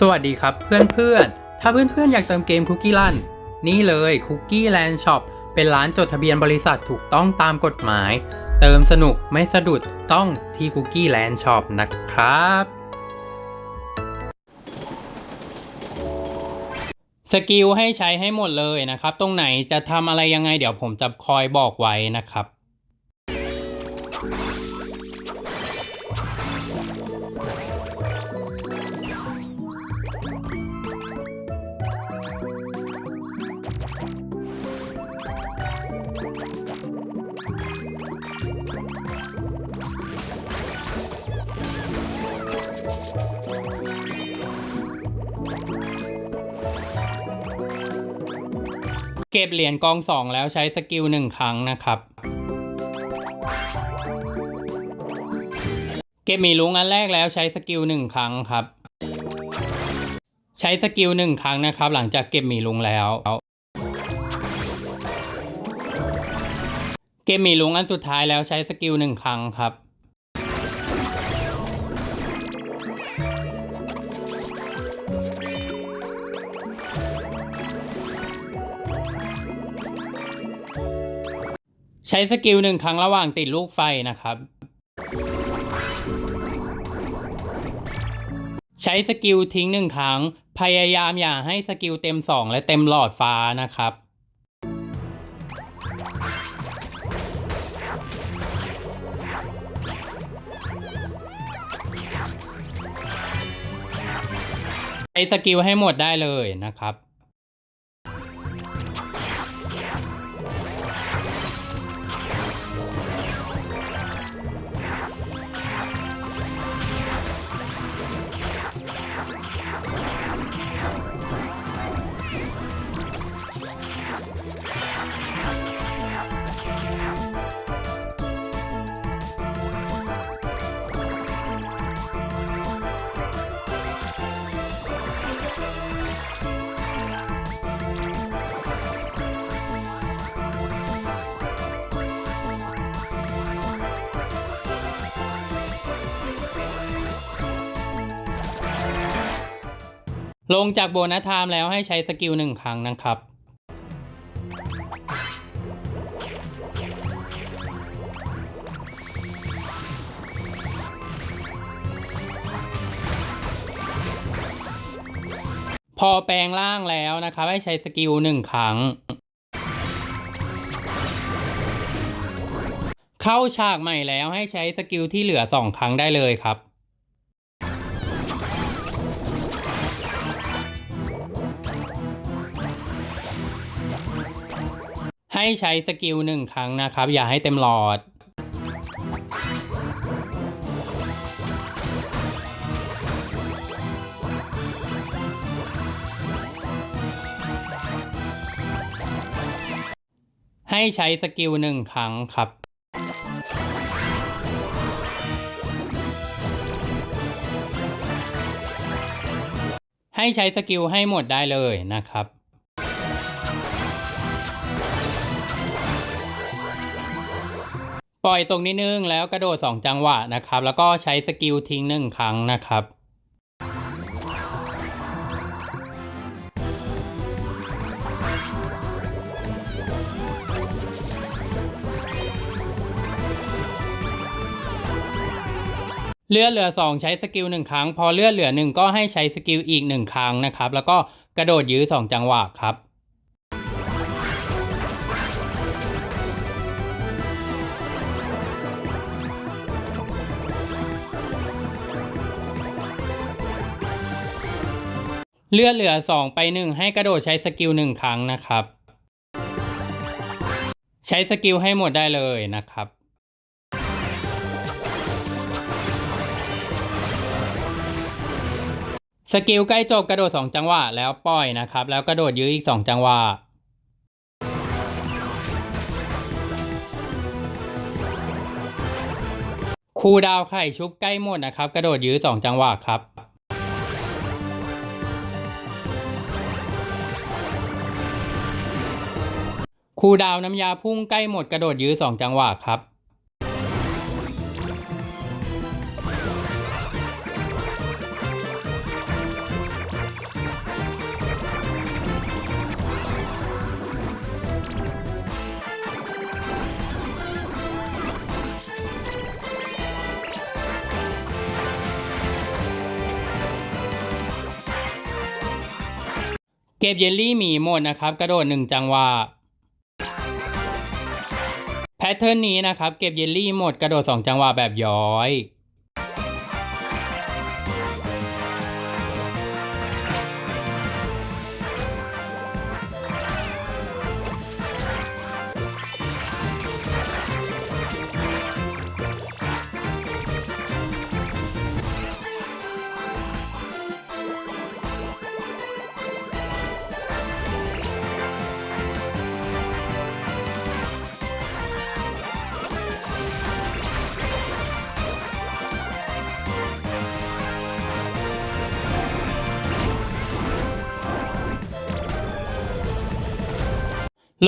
สวัสดีครับเพื่อนๆ ถ้าเพื่อนๆ อยากเติมเกมคุกกี้ลันนี่เลยคุกกี้แลนด์ช็อปเป็นร้านจดทะเบียนบริษัทถูกต้องตามกฎหมาย เติมสนุกไม่สะดุดต้องที่คุกกี้แลนด์ช็อปนะครับ สกิลให้ใช้ให้หมดเลยนะครับ ตรงไหนจะทำอะไรยังไงเดี๋ยวผมจะคอยบอกไว้นะครับ เก็บเหรียญกองสองแล้วใช้สกิลหนึ่งครั้งนะครับ เก็บหมีลุงอันแรกแล้วใช้สกิลหนึ่งครั้งครับ ใช้สกิลหนึ่งครั้งนะครับ หลังจากเก็บหมีลุงแล้ว เก็บหมีลุงอันสุดท้ายแล้วใช้สกิลหนึ่งครั้งครับ ใช้สกิลหนึ่งครั้งระหว่างติดลูกไฟนะครับ ใช้สกิลทิ้งหนึ่งครั้ง พยายามอย่าให้สกิลเต็มสองและเต็มหลอดฟ้านะครับ ใช้สกิลให้หมดได้เลยนะครับ ลงจากโบนัสไทม์แล้วให้ใช้สกิลหนึ่งครั้งนะครับ พอแปลงร่างแล้วนะครับให้ใช้สกิลหนึ่งครั้ง เข้าฉากใหม่แล้วให้ใช้สกิลที่เหลือสองครั้งได้เลยครับ ให้ใช้สกิลหนึ่งครั้งนะครับ อย่าให้เต็มหลอด ให้ใช้สกิลหนึ่งครั้งครับให้ใช้สกิลให้หมดได้เลยนะครับ ปล่อยตรงนิดนึงแล้วกระโดด 2 จังหวะนะครับ แล้วก็ใช้สกิลทิ้งหนึ่งครั้งนะครับเลือดเหลือ 2 ใช้สกิลหนึ่งครั้ง พอเลือดเหลือ 1 ก็ให้ใช้สกิลอีก 1 ครั้งนะครับ แล้วก็กระโดดยื้อ 2 จังหวะครับ เลือดเหลือ 2 ไป 1 ให้กระโดดใช้สกิล1ครั้งนะครับ ใช้สกิลให้หมดได้เลยนะครับ สกิลใกล้จบกระโดด 2 จังหวะ แล้วปล่อยนะครับ แล้วกระโดดยื้ออีก 2 จังหวะคูดาวไข่ชุบใกล้หมดนะครับ กระโดดยื้อ 2 จังหวะครับ คูดาวน้ำยาพุ่งใกล้หมดกระโดดยื้อ 2 จังหวะครับ เก็บเยลลี่หมีหมดนะครับ กระโดด 1 จังหวะ แพทเทิร์นนี้นะครับ เก็บเยลลี่หมดกระโดดสองจังหวะแบบย้อย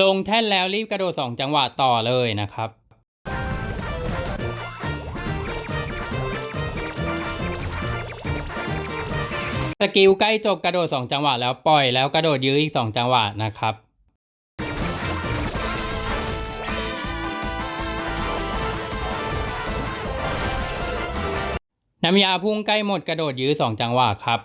ลงแท่นแล้วรีบกระโดดสองจังหวะต่อเลยนะครับ สกิลใกล้จบกระโดดสองจังหวะแล้วปล่อยแล้วกระโดดยื้ออีกสองจังหวะนะครับ น้ำยาพุ่งใกล้หมดกระโดดยื้อสองจังหวะครับ